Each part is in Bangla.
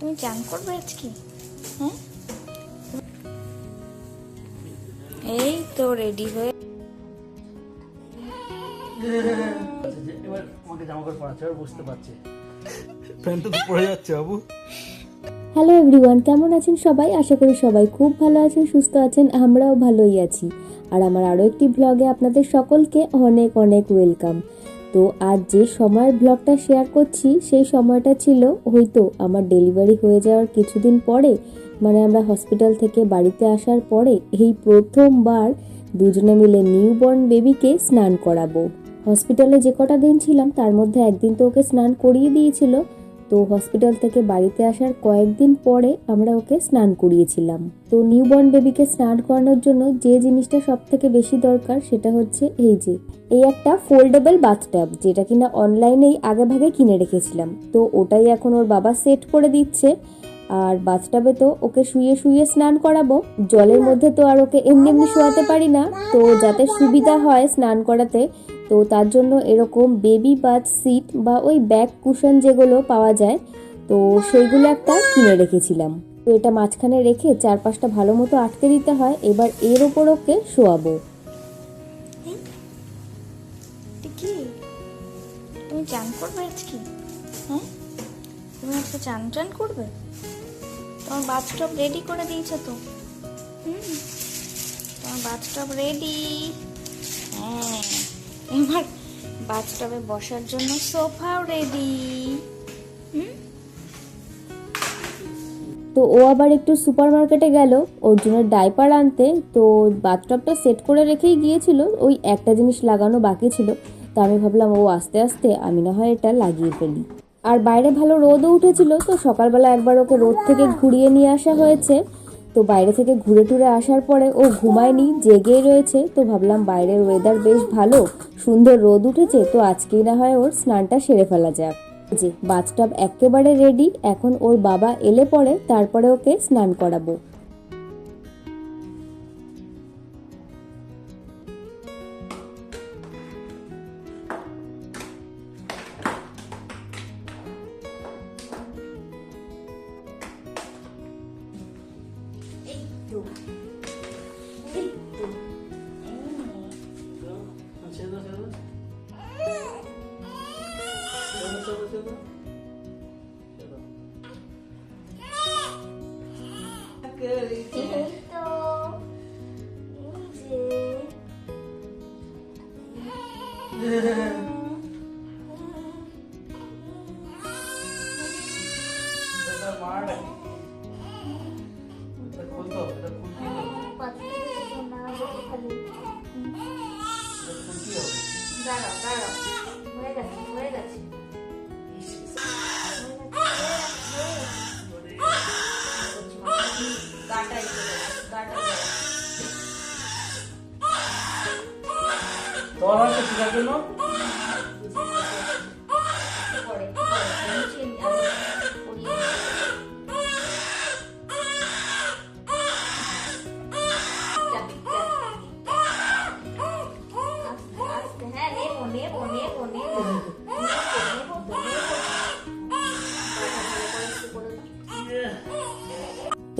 তুমি চান করবে আজকে? হ্যাঁ? এই তো রেডি হয়ে এবার আমাকে জামা কাপড় পরাচ্ছে এবার বুঝতে পারছে। প্যান্টটা তো পড়ে যাচ্ছে বাবু। হ্যালো এভরিওয়ান কেমন আছেন সবাই? আশা করি সবাই খুব ভালো আছেন সুস্থ আছেন আমরাও ভালোই আছি। আর আমার আরও একটি ব্লগে আপনাদের সকলকে অনেক অনেক ওয়েলকাম তো আজ যে সময়ের ব্লগটা শেয়ার করছি, সেই সময়টা ছিল হয়তো আমার ডেলিভারি হয়ে যাওয়ার কিছুদিন পরে মানে আমরা হসপিটাল থেকে বাড়িতে আসার পরে এই প্রথমবার দুজনে মিলে নিউবর্ন বেবিকে স্নান করাবো। হসপিটালে যে কটা দিন ছিলাম, তার মধ্যে একদিন তো ওকে স্নান করিয়ে দিয়েছিল তো হসপিটাল থেকে বাড়িতে আসার কয়েকদিন পরে আমরা ওকে স্নান করিয়েছিলাম। তো নিউবর্ন বেবিকে স্নান করানোর জন্য যে জিনিসটা সব থেকে বেশি দরকার সেটা হচ্ছে এই যে, এই একটা ফোল্ডেবল বাথটাব যেটা কিনা অনলাইনেই আগে ভাগে কিনে রেখেছিলাম। তো ওটাই এখন ওর বাবা সেট করে দিচ্ছে। আর বাথটাবে তো ওকে শুয়ে শুয়ে স্নান করাবো। জলের মধ্যে তো আর ওকে এমনি এমনি শোয়াতে পারি না। তো যাতে সুবিধা হয় স্নান করাতে, তো তার জন্য এরকম বেবি বাথ সিট বা ওই ব্যাক কুশন যেগুলো পাওয়া যায়, তো সেইগুলো একটা কিনে রেখেছিলাম। তো এটা মাঝখানে রেখে চারপাশটা ভালো মতো আটকে দিতে হয়। এবার এর ওপর ওকে শোয়াবো। তুমি চান করবে আজকে? হ্যাঁ? তুমি আজকে চান চান করবে? তোমার বাথটব রেডি করে দিয়েছ তো? তোমার বাথটব রেডি হ্যাঁ এবার বাথটবে বসার জন্য সোফাও রেডি তো ও আবার একটু সুপার মার্কেটে গেল, ওর জন্য ডাইপার আনতে। তো বাথটবটা সেট করে রেখেই গিয়েছিল, ওই একটা জিনিস লাগানো বাকি ছিল। তো আমি ভাবলাম ও আস্তে আস্তে, আমি না হয় এটা লাগিয়ে ফেলি। আর বাইরে ভালো রোদও উঠেছিল, তো সকালবেলা একবার ওকে রোদ থেকে ঘুরিয়ে নিয়ে আসা হয়েছে। তো বাইরে থেকে ঘুরে টুরে আসার পরে ও ঘুমায়নি, জেগেই রয়েছে, তো ভাবলাম বাইরের ওয়েদার বেশ ভালো, সুন্দর রোদ উঠেছে, তো আজকেই না হয় ওর স্নানটা সেরে ফেলা যাক। যে বাথটাব একেবারে রেডি এখন ওর বাবা এলে পরে, তারপরে ওকে স্নান করাবো। Grito. Não sei, não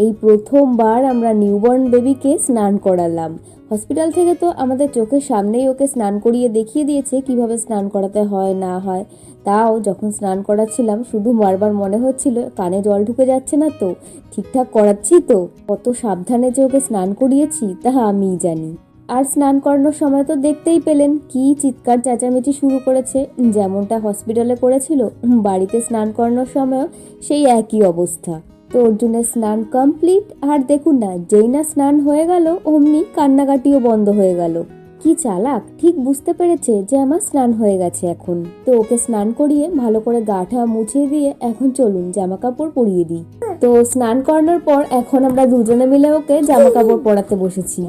এই প্রথমবার আমরা নিউবর্ন বেবিকে স্নান করালাম। হসপিটাল থেকে তো আমাদের চোখের সামনেই ওকে স্নান করিয়ে দেখিয়ে দিয়েছে কীভাবে স্নান করাতে হয়, না হয়। তাও যখন স্নান করাচ্ছিলাম, শুধু বারবার মনে হচ্ছিল, কানে জল ঢুকে যাচ্ছে না তো, ঠিকঠাক করাচ্ছি তো। কত সাবধানে যে ওকে স্নান করিয়েছি, তা আমিই জানি। আর স্নান করানোর সময় তো দেখতেই পেলেন, কি চিৎকার চেঁচামেচি শুরু করেছে। যেমনটা হসপিটালে করেছিল, বাড়িতে স্নান করানোর সময়ও সেই একই অবস্থা। তো অর্জুনের স্নান কমপ্লিট আর দেখুন না, যেই না স্নান হয়ে গেল, অমনি কান্নাকাটিও বন্ধ হয়ে গেল। কি চালাক, ঠিক বুঝতে পেরেছে যে আমার স্নান হয়ে গেছে এখন। তো ওকে স্নান করিয়ে ভালো করে গাঠা মুছে দিয়ে এখন চলুন জামা কাপড় পরিয়ে দিই। তো স্নান করানোর পর এখন আমরা দুজনে মিলে ওকে জামা কাপড় পরাতে বসেছি।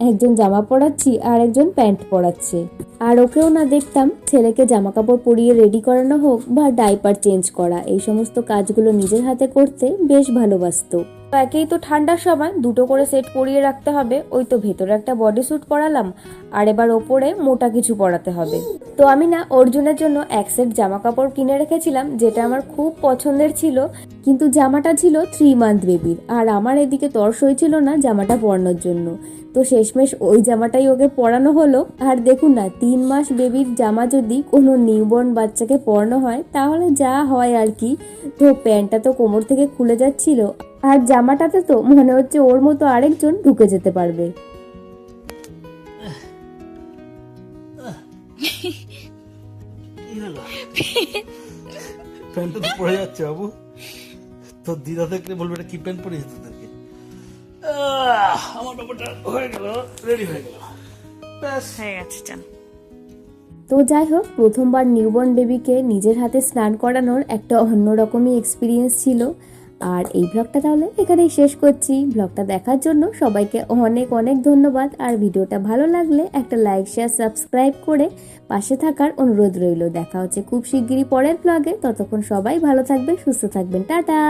একজন জামা পরাচ্ছি আর একজন প্যান্ট পরাচ্ছে। আর ওকেও না দেখতাম ছেলেকে জামা কাপড় পরিয়ে রেডি করানো হোক বা ডাইপার চেঞ্জ করা। এই সমস্ত কাজগুলো নিজের হাতে করতে বেশ ভালোবাসতো। একেই তো ঠান্ডার সময়, দুটো করে সেট পরিয়ে রাখতে হবে। ওই তো ভেতরে একটা বডি স্যুট পরালাম, আর এবার ওপরে মোটা কিছু পরাতে হবে। তো আমি না অর্জুনের জন্য এক সেট জামা কাপড় কিনে রেখেছিলাম, যেটা আমার খুব পছন্দের ছিল। কিন্তু জামাটা ছিল থ্রি মান্থ বেবির আর আমার এদিকে তর্স হয়েছিল না জামাটা পরানোর জন্য। তো শেষমেশ ওই জামাটাই ওকে পরানো হলো। আর দেখুন না, তিন মাস বেবির জামা যদি কোনো নিউবর্ন বাচ্চাকে পরানো হয়, তাহলে যা হয় আর কি। তো প্যান্টটা তো কোমর থেকে খুলে যাচ্ছিল। আর জামাটাতে তো মনে হচ্ছে ওর মতো আরেকজন ঢুকে যেতে পারবে। প্যান্টটা তো পড়ে যাচ্ছে বাবু। তোর দিদা দেখলে বলবে এটা কি প্যান্ট তোদেরকে। আমার ব্যাপারটা হয়ে গেল রেডি হয়ে গেল। ব্যাস। হয়ে গেছে চান তো যাই হোক প্রথমবার নিউবর্ন বেবিকে নিজের হাতে স্নান করানোর একটা অন্যরকমই এক্সপিরিয়েন্স ছিল। আর এই ব্লগটা তাহলে এখানেই শেষ করছি। ব্লগটা দেখার জন্য সবাইকে অনেক অনেক ধন্যবাদ। আর ভিডিওটা ভালো লাগলে একটা লাইক শেয়ার সাবস্ক্রাইব করে পাশে থাকার অনুরোধ রইল। দেখা হচ্ছে খুব শিগগিরই পরের ব্লগে ততক্ষণ সবাই ভালো থাকবেন, সুস্থ থাকবেন। টাটা!